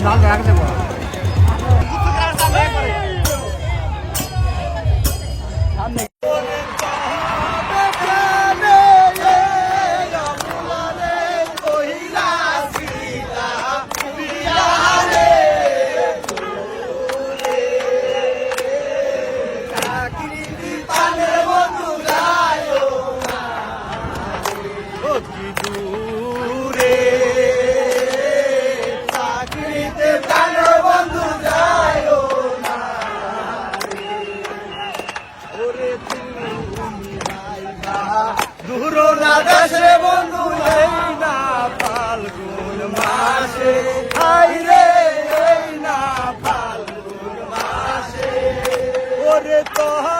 你拿起来看 ওরে তুমি দূর রাধাসে না ফাল্গুন মাসে। হাই না ফাল্গুন মাসে। ওরে তোহা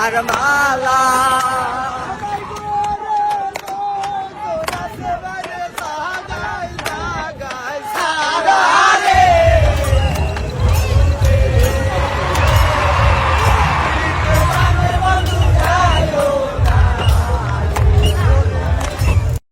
হারমালা